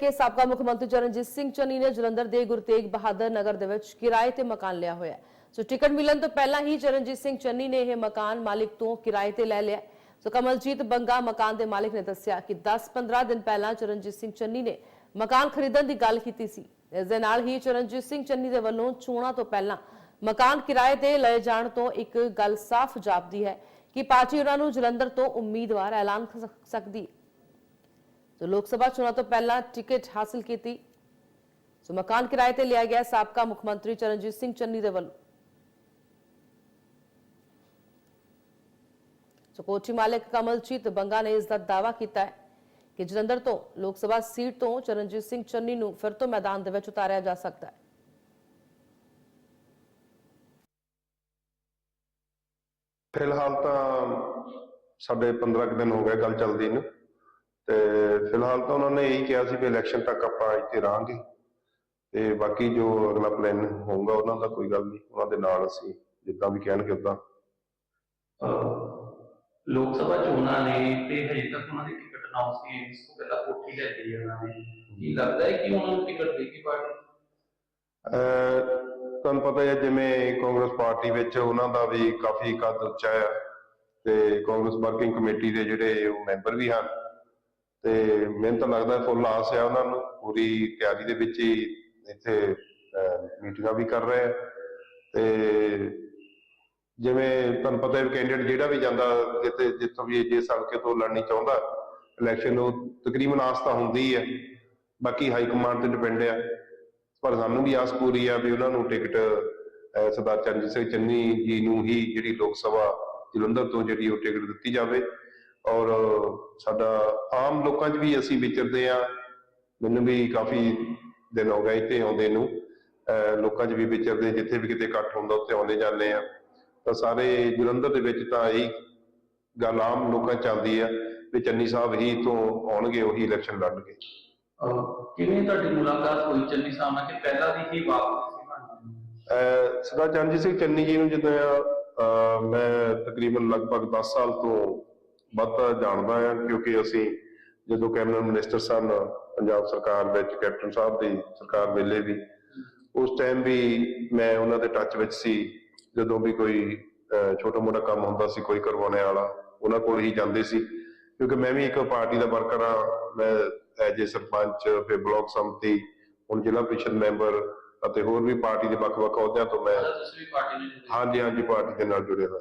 ਕੇ ਸਾਬਕਾ ਮੁੱਖ ਮੰਤਰੀ ਚਰਨਜੀਤ ਸਿੰਘ ਚੰਨੀ ਨੇ ਜਲੰਧਰ ਦੇ ਗੁਰੂ ਤੇਗ ਬਹਾਦਰ ਨਗਰ ਦੇ ਵਿੱਚ ਕਿਰਾਏ ਤੇ ਮਕਾਨ ਲਿਆ ਹੋਇਆ ਹੈ। ਸੋ ਟਿਕਟ ਮਿਲਣ ਤੋਂ ਪਹਿਲਾਂ ਹੀ ਚਰਨਜੀਤ ਸਿੰਘ ਚੰਨੀ ਨੇ ਇਹ ਮਕਾਨ ਮਾਲਿਕ ਤੋਂ ਕਿਰਾਏ ਤੇ ਲੈ ਲਿਆ ਸੋ ਕਮਲਜੀਤ ਬੰਗਾ ਮਕਾਨ ਦੇ ਮਾਲਿਕ ਨੇ ਦੱਸਿਆ ਕਿ 10-15 ਦਿਨ ਪਹਿਲਾਂ ਚਰਨਜੀਤ ਸਿੰਘ ਚੰਨੀ ਨੇ ਮਕਾਨ ਖਰੀਦਣ ਦੀ ਗੱਲ ਕੀਤੀ ਸੀ। ਇਸ ਦੇ ਨਾਲ ਹੀ ਚਰਨਜੀਤ ਸਿੰਘ ਚੰਨੀ ਦੇ ਵੱਲੋਂ ਚੋਣਾਂ ਤੋਂ ਪਹਿਲਾਂ ਮਕਾਨ ਕਿਰਾਏ ਤੇ ਲਏ ਜਾਣ ਤੋਂ ਇੱਕ ਗੱਲ ਸਾਫ਼ ਜਾਪਦੀ ਹੈ ਕਿ ਪਾਰਟੀ ਉਹਨਾਂ ਨੂੰ ਜਲੰਧਰ ਤੋਂ ਉਮੀਦਵਾਰ ਐਲਾਨ ਸਕਦੀ ਹੈ। ਸੋ ਲੋਕ ਸਭਾ ਚੋਣਾਂ ਤੋਂ ਪਹਿਲਾਂ ਟਿਕਟ ਹਾਸਲ ਕੀਤੀ ਸੋ ਮਕਾਨ ਕਿਰਾਏ ਤੇ ਲਿਆ ਗਿਆ ਸਾਬਕਾ ਮੁੱਖ ਮੰਤਰੀ ਚਰਨਜੀਤ ਸਿੰਘ ਚੰਨੀ ਦੇ ਵੱਲੋਂ ਸੋ ਕੋਠੀ ਮਾਲਕ ਕਮਲਜੀਤ ਬੰਗਾ ਨੇ ਇਸ ਦਾ ਦਾਅਵਾ ਕੀਤਾ ਹੈ ਕਿ ਜਲੰਧਰ ਤੋਂ ਲੋਕ ਸਭਾ ਸੀਟ ਤੋਂ ਚਰਨਜੀਤ ਸਿੰਘ ਚੰਨੀ ਨੂੰ ਫਿਰ ਤੋਂ ਮੈਦਾਨ ਦੇ ਵਿੱਚ ਉਤਾਰਿਆ ਜਾ ਸਕਦਾ ਹੈ ਫਿਲਹਾਲ ਤਾਂ ਸਾਡੇ 15 ਕੁ ਦਿਨ ਹੋ ਗਏ ਗੱਲ ਚੱਲਦੀ ਨੂੰ ਤੇ ਫਿਲਹਾਲ ਤਾਂ ਉਹਨਾਂ ਨੇ ਇਹੀ ਕਿਹਾ ਸੀ ਵੀ ਇਲੈਕਸ਼ਨ ਤੱਕ ਆਪਾਂ ਇੱਥੇ ਰਹਾਂਗੇ। ਤੇ ਬਾਕੀ ਜੋ ਅਗਲਾ ਪਲਾਨ ਹੋਊਗਾ ਉਹਨਾਂ ਦਾ ਕੋਈ ਗੱਲ ਨਹੀਂ ਉਹਨਾਂ ਦੇ ਨਾਲ ਅਸੀਂ ਜਿੱਦਾਂ ਵੀ ਕਹਿਣਗੇ ਉਦਾਂ। ਲੋਕ ਸਭਾ ਚੋਣਾਂ ਨੇ ਤੇ ਹਜੇ ਤੱਕ ਉਹਨਾਂ ਦੀ ਟਿਕਟ ਅਨਾਉਂਸ ਨਹੀਂ ਹੋਈ ਇਸ ਤੋਂ ਪਹਿਲਾਂ ਕੋਠੀ ਲੈ ਲਈ ਉਹਨਾਂ ਨੇ। ਕੀ ਲੱਗਦਾ ਹੈ ਕਿ ਉਹਨਾਂ ਨੂੰ ਟਿਕਟ ਦੇਗੀ ਪਾਰਟੀ? ਤੁਹਾਨੂੰ ਪਤਾ ਹੈ ਜਿਵੇਂ ਕਾਂਗਰਸ ਪਾਰਟੀ ਵਿੱਚ ਉਹਨਾਂ ਦਾ ਵੀ ਕਾਫੀ ਕੱਦ ਉੱਚਾ ਆ ਤੇ ਕਾਂਗਰਸ ਵਰਕਿੰਗ ਕਮੇਟੀ ਦੇ ਜਿਹੜੇ ਉਹ ਮੈਂਬਰ ਵੀ ਹਨ ਤੇ ਮੈਨੂੰ ਤਾਂ ਲੱਗਦਾ ਫੁੱਲ ਆਸ ਆ ਉਹਨਾਂ ਨੂੰ, ਪੂਰੀ ਤਿਆਰੀ ਦੇ ਵਿੱਚ ਹੀ ਇੱਥੇ ਮੀਟਿੰਗਾਂ ਵੀ ਕਰ ਰਹੇ ਆ। ਤੇ ਜਿਵੇਂ ਤੁਹਾਨੂੰ ਪਤਾ ਹੈ ਕੈਂਡੀਡੇਟ ਜਿਹੜਾ ਵੀ ਜਾਂਦਾ, ਜਿੱਥੇ, ਜਿੱਥੋਂ ਵੀ ਜਿਸ ਹਲਕੇ ਤੋਂ ਲੜਨੀ ਚਾਹੁੰਦਾ ਇਲੈਕਸ਼ਨ ਨੂੰ ਤਕਰੀਬਨ ਆਸ ਤਾਂ ਹੁੰਦੀ ਹੀ ਹੈ ਬਾਕੀ ਹਾਈ ਕਮਾਂਡ ਤੇ ਡਿਪੈਂਡ ਆ। ਪਰ ਸਾਨੂੰ ਵੀ ਆਸ ਪੂਰੀ ਆ ਵੀ ਉਹਨਾਂ ਨੂੰ ਟਿਕਟ ਸਰਦਾਰ ਚਰਨਜੀਤ ਸਿੰਘ ਚੰਨੀ ਜੀ ਨੂੰ ਹੀ ਜਿਹੜੀ ਲੋਕ ਸਭਾ ਜਲੰਧਰ ਤੋਂ ਜਿਹੜੀ ਉਹ ਟਿਕਟ ਦਿੱਤੀ ਜਾਵੇ। ਔਰ ਸਾਡਾ ਆਮ ਲੋਕਾਂ 'ਚ ਵੀ ਅਸੀਂ ਵਿਚਰਦੇ ਆ ਮੈਨੂੰ ਵੀ ਕਾਫੀ ਦਿਨ ਹੋ ਗਏ ਇੱਥੇ ਆਉਂਦੇ ਨੂੰ। ਲੋਕਾਂ 'ਚ ਵੀ ਵਿਚਰਦੇ ਜਿੱਥੇ ਵੀ ਕਿਤੇ ਇਕੱਠ ਹੁੰਦਾ ਉੱਥੇ ਆਉਂਦੇ ਜਾਂਦੇ ਆ ਤਾਂ ਸਾਰੇ ਜਲੰਧਰ ਦੇ ਵਿੱਚ ਤਾਂ ਇਹੀ ਗੱਲ ਆਮ ਲੋਕਾਂ 'ਚ ਚੱਲਦੀ ਆ ਵੀ ਚੰਨੀ ਸਾਹਿਬ ਹੀ ਤੋਂ ਆਉਣਗੇ ਉਹੀ ਇਲੈਕਸ਼ਨ ਲੜਨਗੇ। ਕਿਵੇਂ ਤੁਹਾਡੀ ਮੁਲਾਕਾਤ ਹੋਈ ਚੰਨੀ ਸਾਹਿਬ ਨਾਲ ਕਿ ਪਹਿਲਾਂ ਦੀ ਹੀ ਬਾਤ ਸੀ ਸਰਦਾਰ ਚਰਨਜੀਤ ਸਿੰਘ ਚੰਨੀ ਜੀ ਨੂੰ ਜਦੋਂ ਮੈਂ ਤਕਰੀਬਨ ਲਗਭਗ 10 ਸਾਲ ਤੋਂ ਵੱਧ ਜਾਣਦਾ ਹਾਂ ਕਿਉਂਕਿ ਅਸੀਂ ਜਦੋਂ ਕੈਬਨਿਟ ਮਿਨਿਸਟਰ ਸਨ ਪੰਜਾਬ ਸਰਕਾਰ ਵਿੱਚ ਕੈਪਟਨ ਸਾਹਿਬ ਦੀ ਸਰਕਾਰ ਵੇਲੇ ਵੀ ਉਸ ਟਾਈਮ ਵੀ ਮੈਂ ਉਹਨਾਂ ਦੇ ਟੱਚ ਵਿੱਚ ਸੀ। ਜਦੋਂ ਵੀ ਕੋਈ ਛੋਟਾ ਮੋਟਾ ਕੰਮ ਹੁੰਦਾ ਸੀ ਕੋਈ ਕਰਵਾਉਣੇ ਵਾਲਾ ਉਹਨਾਂ ਕੋਲ ਹੀ ਜਾਂਦੇ ਸੀ। ਕਿਉਂਕਿ ਮੈਂ ਵੀ ਇੱਕ ਪਾਰਟੀ ਦਾ ਵਰਕਰ ਹਾਂ। ਮੈਂ ਐਜ ਏ ਸਰਪੰਚ ਫਿਰ ਬਲਾਕ ਸੰਮਤੀ ਹੁਣ ਜ਼ਿਲ੍ਹਾ ਪ੍ਰੀਸ਼ਦ ਮੈਂਬਰ ਅਤੇ ਹੋਰ ਵੀ ਪਾਰਟੀ ਦੇ ਵੱਖ-ਵੱਖ ਅਹੁਦਿਆਂ ਤੋਂ ਮੈਂ ਹਾਂਜੀ ਹਾਂਜੀ ਪਾਰਟੀ ਦੇ ਨਾਲ ਜੁੜੇ ਹੋਏ